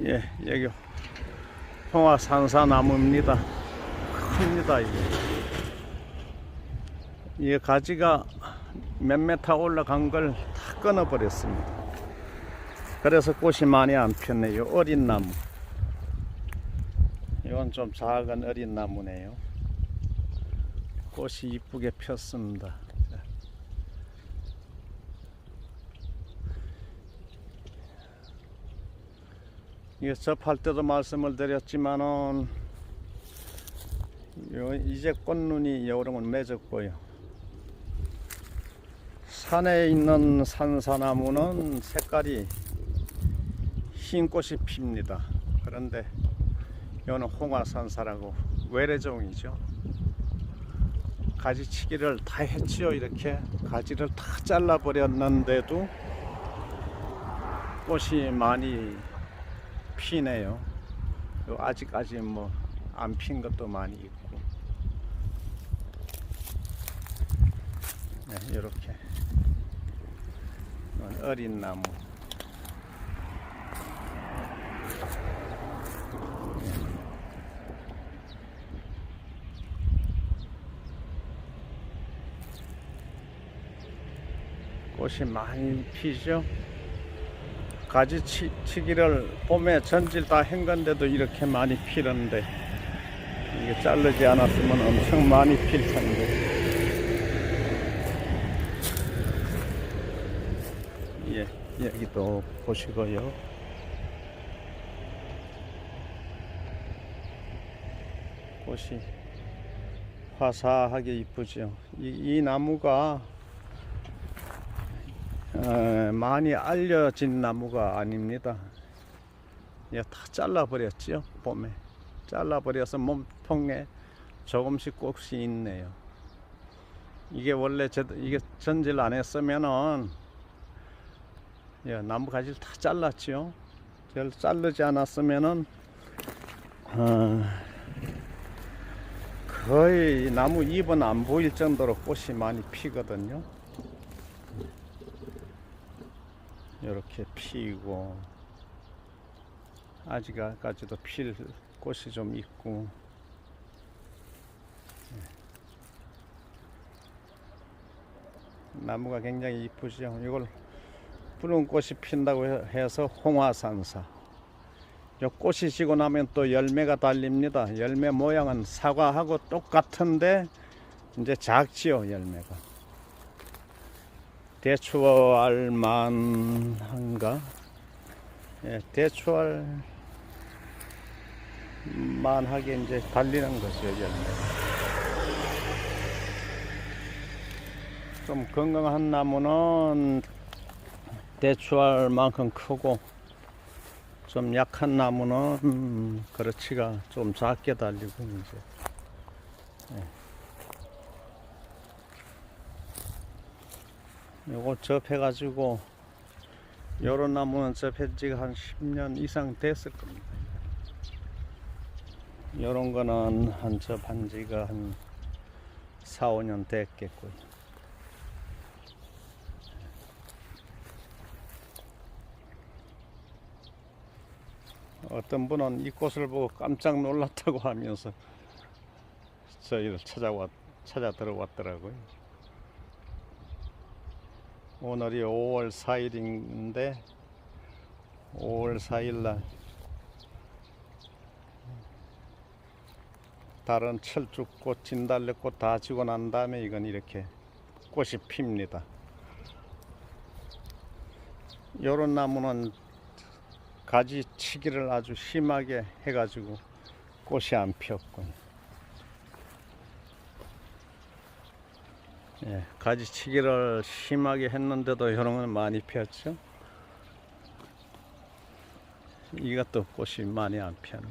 예, 여기 홍화 산사나무입니다. 큽니다, 이게. 이 가지가 몇 메타 올라간 걸 다 끊어버렸습니다. 그래서 꽃이 많이 안 폈네요. 어린 나무. 이건 좀 작은 어린 나무네요. 꽃이 이쁘게 폈습니다. 자. 이게 접할 때도 말씀을 드렸지만은 요- 이제 꽃눈이 여름은 맺었고요. 산에 있는 산사나무는 색깔이 흰 꽃이 핍니다. 그런데 이거는 홍화산사라고 외래종이죠. 가지치기를 다 했지요. 이렇게 가지를 다 잘라 버렸는데도 꽃이 많이 피네요. 요 아직까지 뭐 안 핀 것도 많이 있고. 네, 이렇게 어린 나무. 꽃이 많이 피죠. 가지 치, 치기를 봄에 전질 다한 건데도 이렇게 많이 피는데 이게 자르지 않았으면 엄청 많이 필 텐데. 예, 여기도 보시고요. 꽃이 화사하게 이쁘죠. 이, 이 나무가 어, 많이 알려진 나무가 아닙니다. 예, 다 잘라버렸죠, 봄에. 잘라버려서 몸통에 조금씩 꽃이 있네요. 이게 원래 저, 이게 전질 안 했으면은 예, 나무 가지를 다 잘랐죠. 절 자르지 않았으면은 어, 거의 나무 잎은 안 보일 정도로 꽃이 많이 피거든요. 이렇게 피고 아직까지도 필 꽃이 좀 있고 예. 나무가 굉장히 이쁘죠. 이걸 푸른 꽃이 핀다고 해- 해서 홍화산사. 요 꽃이 지고 나면 또 열매가 달립니다. 열매 모양은 사과하고 똑같은데 이제 작지요 열매가. 대추할 만한가? 예, 대추할 만하게 이제 달리는 거죠. 좀 건강한 나무는 대추할 만큼 크고, 좀 약한 나무는 음, 그렇지가 좀 작게 달리고 이제. 요거 접해가지고 요런 나무는 접한 지가 한 10년 이상 됐을 겁니다. 요런 거는 한 접한 지가 한 4, 5년 됐겠고요. 어떤 분은 이 꽃을 보고 깜짝 놀랐다고 하면서 저희를 찾아왔, 찾아 들어왔더라고요. 오늘이 5월 4일인데 5월 4일날 다른 철쭉꽃, 진달래꽃 다 지고 난 다음에 이건 이렇게 꽃이 핍니다. 요런 나무는 가지 치기를 아주 심하게 해가지고 꽃이 안 폈군. 예, 가지치기를 심하게 했는데도 건 많이 피었죠. 이것도 꽃이 많이 안 피었네.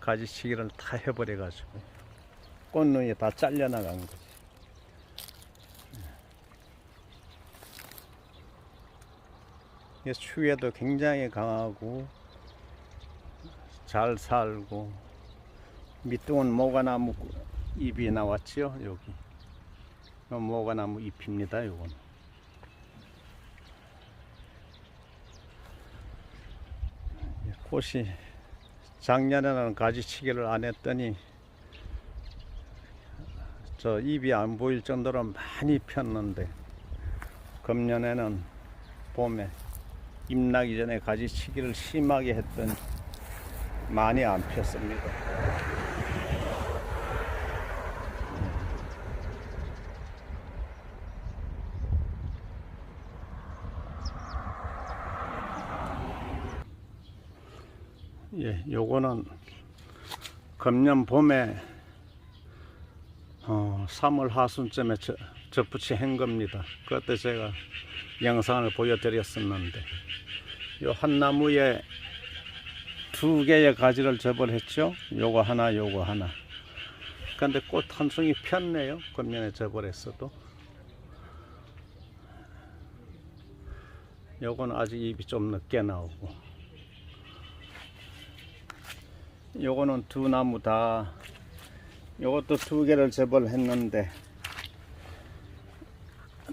가지치기를 다 해버려가지고 꽃눈이 다 잘려나간 거지. 이게 추위에도 굉장히 강하고 잘 살고 밑둥은 모가나무 잎이 나왔죠 여기. 모가 나무 잎입니다. 요건. 꽃이 작년에는 가지치기를 안 했더니 저 잎이 안 보일 정도로 많이 폈는데 금년에는 봄에 잎 나기 전에 가지치기를 심하게 했더니 많이 안 폈습니다. 예, 요거는 금년 봄에 어, 3월 하순쯤에 저, 접붙이 한 겁니다. 그때 제가 영상을 보여드렸었는데 요 한 나무에 두 개의 가지를 접을했죠. 요거 하나, 요거 하나. 근데 꽃 한 송이 폈네요. 금년에 접을했어도. 요건 아직 잎이 좀 늦게 나오고. 요거는 두 나무 다 요것도 두 개를 접을 했는데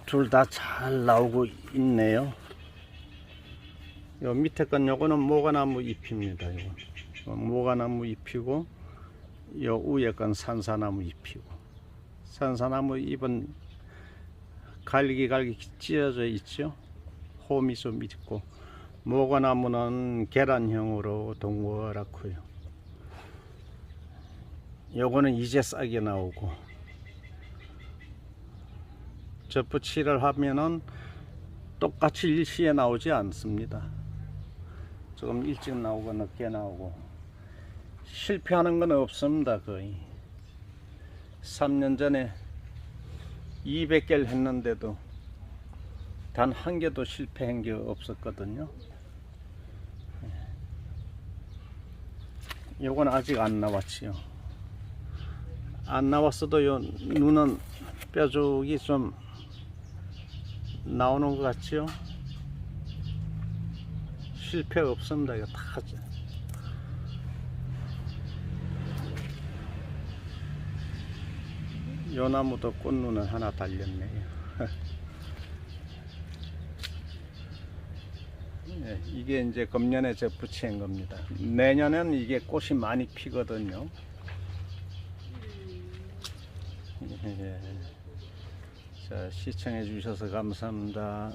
둘 다 잘 나오고 있네요. 요 밑에 건 요거는 모가나무 잎입니다. 요거 어, 모가나무 잎이고 요 위에 건 산사나무 잎이고 산사나무 잎은 갈기갈기 찢어져 있죠. 홈이 좀 있고 모가나무는 계란형으로 동그랗고요. 요거는 이제 싹이 나오고 접붙이를 하면은 똑같이 일시에 나오지 않습니다. 조금 일찍 나오고 늦게 나오고 실패하는 건 없습니다 거의. 3년 전에 200개를 했는데도 단 한 개도 실패한 게 없었거든요. 요건 아직 안 나왔지요 안 나왔어도 요 눈은 뼈죽이 좀 나오는 것 같지요? 실패 없습니다. 이거 다. 요 나무도 꽃눈은 하나 달렸네요. 예, 이게 이제 금년에 저 붙인 겁니다. 내년엔 이게 꽃이 많이 피거든요. 예. 자, 시청해 주셔서 감사합니다.